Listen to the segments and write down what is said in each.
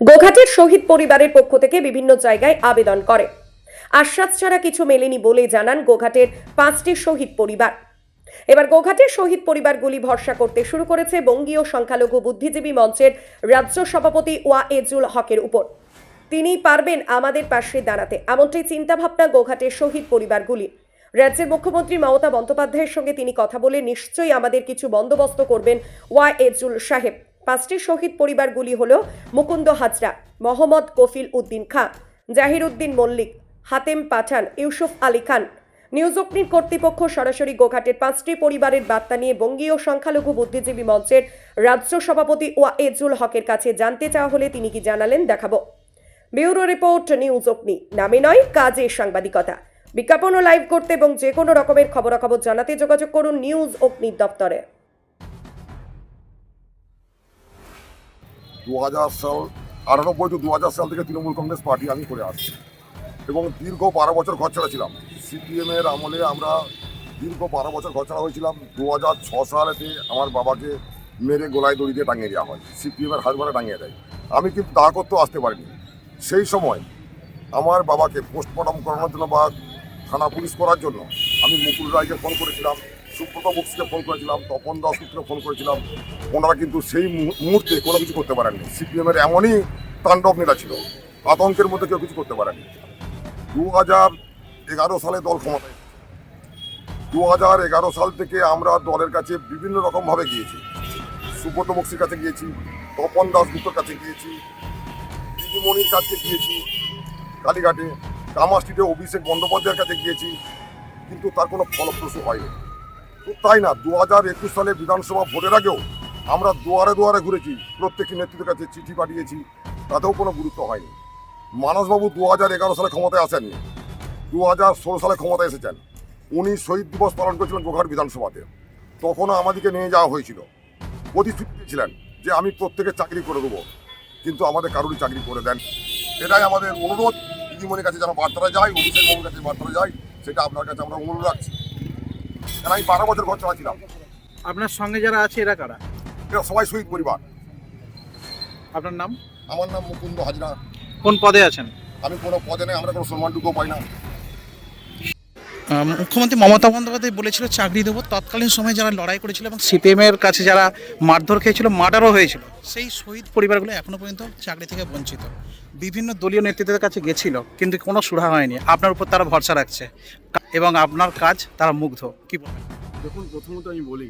গোঘাটের শহীদ পরিবারের পক্ষ থেকে বিভিন্ন জায়গায় আবেদন করে। আশ্বাস ছাড়া কিছু মেলেনি বলে জানান গোঘাটের পাঁচটি শহীদ পরিবার। এবার গোঘাটের শহীদ পরিবারগুলি ভরসা করতে শুরু করেছে বঙ্গীয় সংখ্যালঘু বুদ্ধিজীবী মঞ্চের রাজ্য সভাপতি ওয়া এজুল হকের উপর। তিনি পারবেন আমাদের পাশে দাঁড়াতে, এমনটাই চিন্তাভাবনা গোঘাটের শহীদ পরিবারগুলি। রাজ্যের মুখ্যমন্ত্রী মমতা বন্দ্যোপাধ্যায়ের সঙ্গে তিনি কথা বলে নিশ্চয়ই আমাদের কিছু বন্দোবস্ত করবেন ওয়া এজুল সাহেব। পাঁচটি শহীদ পরিবারগুলি হল মুকুন্দ হাজরা, মোহাম্মদ কফিল উদ্দিন খাঁ, জাহির উদ্দিন মল্লিক, হাতেম পাঠান, ইউসুফ আলী খান। নিউজ অগ্নির কর্তৃপক্ষ সরাসরি গোঘাটের পাঁচটি পরিবারের বার্তা নিয়ে বঙ্গীয় সংখ্যালঘু বুদ্ধিজীবী মঞ্চের রাজ্য সভাপতি ওয়া এজুল হকের কাছে জানতে চাওয়া হলে তিনি কি জানালেন দেখাবো। ব্যুরো রিপোর্ট, নিউজ অগ্নি। নামে নয়, কাজে সাংবাদিকতা। বিজ্ঞাপন ও লাইভ করতে এবং যে কোনো রকমের খবরাখবর জানাতে যোগাযোগ করুন নিউজ অগ্নির দপ্তরে। দু হাজার সাল, আটানব্বই টু দু হাজার সাল থেকে তৃণমূল কংগ্রেস পার্টি আমি করে আসছি। এবং দীর্ঘ বারো বছর ঘর ছাড়া ছিলাম। সিপিএমের আমলে আমরা দীর্ঘ বারো বছর ঘর ছাড়া হয়েছিলাম। দু হাজার ছ সালেতে আমার বাবাকে মেরে গোলায় দড়ি দিয়ে টাঙিয়ে দেওয়া হয়। সিপিএমের হাত ধরে টাঙিয়ে দেয়। আমি কিন্তু দাহ করতেও আসতে পারিনি। সেই সময় আমার বাবাকে পোস্টমর্টম করানোর জন্য বা থানা পুলিশ করার জন্য আমি মুকুল রায়কে ফোন করেছিলাম। সুব্রত বক্সিকে ফোন করেছিলাম, তপন দাস দাসগুপ্তকে ফোন করেছিলাম। ওনারা কিন্তু সেই মুহূ- মুহূর্তে কোনো কিছু করতে পারেননি। সিপিএমের এমনই তাণ্ডব নেতা ছিল, আতঙ্কের মধ্যে কেউ কিছু করতে পারেনি দু হাজার এগারো সালে দল ক্ষমতায় দু হাজার এগারো সাল থেকে আমরা দলের কাছে বিভিন্ন রকমভাবে গিয়েছি। সুব্রত বক্সির কাছে গিয়েছি, তপন দাসগুপ্তর কাছে গিয়েছি, দিদিমণির কাছে গিয়েছি, কালীঘাটে কামা স্ট্রিটে অভিষেক বন্দ্যোপাধ্যায়ের কাছে গিয়েছি, কিন্তু তার কোনো ফলপ্রসূ হয়নি। তাই না দু হাজার একুশ সালে বিধানসভা ভোটের আগেও আমরা দুয়ারে দুয়ারে ঘুরেছি, প্রত্যেকটি নেতৃত্বের কাছে চিঠি পাঠিয়েছি, তাতেও কোনো গুরুত্ব হয়নি। মানসবাবু দু হাজার এগারো সালে ক্ষমতায় আসেননি দু হাজার ষোলো সালে ক্ষমতায় এসেছেন। উনি শহীদ দিবস পালন করেছিলেন গোঘাট বিধানসভাতে। তখনও আমাদেরকে নিয়ে যাওয়া হয়েছিল। প্রতিশ্রুতি দিয়েছিলেন যে আমি প্রত্যেকে চাকরি করে দেবো, কিন্তু আমাদের কারোরই চাকরি করে দেন এটাই আমাদের অনুরোধ। দিদিমণির কাছে যেন বার্তাটা যায়, অভিষেক বাবুর কাছে বার্তাটা যায়, সেটা আপনার কাছে আমরা অনুরোধ রাখছি। কারণ আমি বারো বছর ঘর চালাচ্ছিলাম। আপনার সঙ্গে যারা আছে এরা কারা? এরা সবাই শহীদ পরিবার। আপনার নাম? আমার নাম মুকুন্দ হাজরা। কোন পদে আছেন? আমি কোনো পদে নেই আমরা কোনো সম্মানটুকু পাই না। মুখ্যমন্ত্রী মমতা বন্দ্যোপাধ্যায় বলেছিল চাকরি দেবো। তৎকালীন সময়ে যারা লড়াই করেছিল এবং সিপিএম এর কাছে যারা মারধর খেয়েছিল মার্ডারও হয়েছিল সেই শহীদ পরিবারগুলো এখনও পর্যন্ত চাকরি থেকে বঞ্চিত। বিভিন্ন দলীয় নেতৃত্বের কাছে গেছিল কিন্তু কোনো সুরাহা হয়নি। আপনার উপর তারা ভরসা রাখছে। এবং আপনার কাজ তারা মুগ্ধ। কি দেখুন, প্রথমত আমি বলি,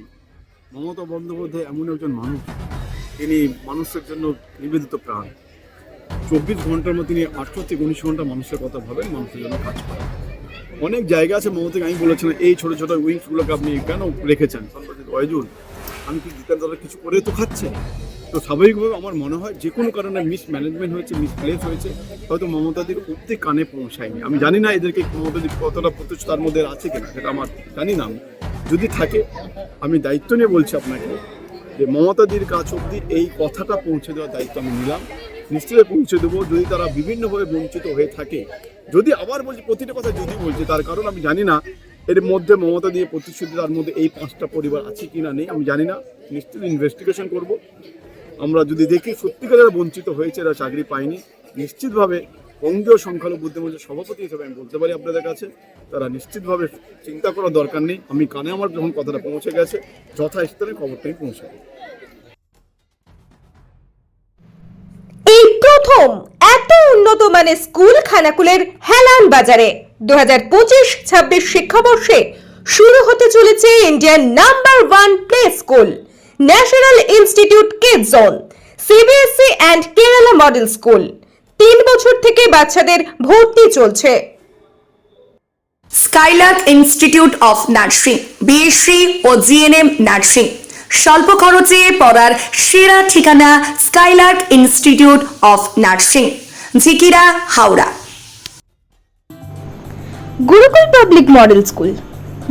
মমতা বন্দ্যোপাধ্যায় এমন একজন মানুষ, তিনি মানুষের জন্য নিবেদিত প্রাণ। চব্বিশ ঘণ্টার মধ্যে তিনি আটশো থেকে উনিশ ঘণ্টা মানুষের কথা ভাবেন, মানুষের জন্য কাজ করেন। অনেক জায়গা আছে মমতাকে আমি বলেছিলাম, এই ছোটো ছোটো উইংসগুলোকে আপনি কেন রেখেছেন? অয়জুল আমি কি জিতেন কিছু করে তো খাচ্ছে? তো স্বাভাবিকভাবে আমার মনে হয় যে কোনো কারণে মিস ম্যানেজমেন্ট হয়েছে মিস প্লেস হয়েছে, হয়তো মমতাদের প্রত্যেক কানে পৌঁছায়নি। আমি জানি না এদেরকে মমতাদের কতটা প্রতিষ্ঠার মধ্যে আছে কিনা, সেটা আমার জানি না যদি থাকে, আমি দায়িত্ব নিয়ে বলছি আপনাকে যে মমতাদির কাছ অব্দি এই কথাটা পৌঁছে দেওয়ার দায়িত্ব আমি নিলাম। নিশ্চয়ই পৌঁছে দেবো যদি তারা বিভিন্নভাবে বঞ্চিত হয়ে থাকে। যদি আবার বলছি, প্রতিটা কথা যদি বলছি, তার কারণ আমি জানি না এর মধ্যে মমতা দিয়ে প্রতিশ্রুতি তার মধ্যে এই পাঁচটা পরিবার আছে কি না নেই, আমি জানি না। নিশ্চয়ই ইনভেস্টিগেশন করব। আমরা যদি দেখি সত্যিকারের বঞ্চিত হয়েছে এরা চাকরি পায়নি, নিশ্চিতভাবে বঙ্গীয় সংখ্যালঘু বুদ্ধিমঞ্চের সভাপতি হিসেবে আমি বলতে পারি আপনাদের কাছে, তারা নিশ্চিতভাবে চিন্তা করার দরকার নেই আমি কানে আমার যখন কথাটা পৌঁছে গেছে যথাস্থানে খবরটাই পৌঁছে। এই প্রথম এত উন্নত মানের স্কুল খানাকুলের হেলান বাজারে দু হাজার পঁচিশ ছাব্বিশ শিক্ষাবর্ষে শুরু হতে চলেছে Indian number one play school national institute kid zone CBSC and Kerala model school তিন বছর থেকে বাচ্চাদের ভর্তি চলছে। Skylark institute of nursing BSc O GNM nursing স্বল্প খরচে পড়ার সেরা ঠিকানা skylark institute of nursing Jhikira Howrah. Gurukul public model school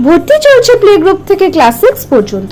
ভর্তি চলছে প্লে গ্রুপ থেকে ক্লাস সিক্স পর্যন্ত।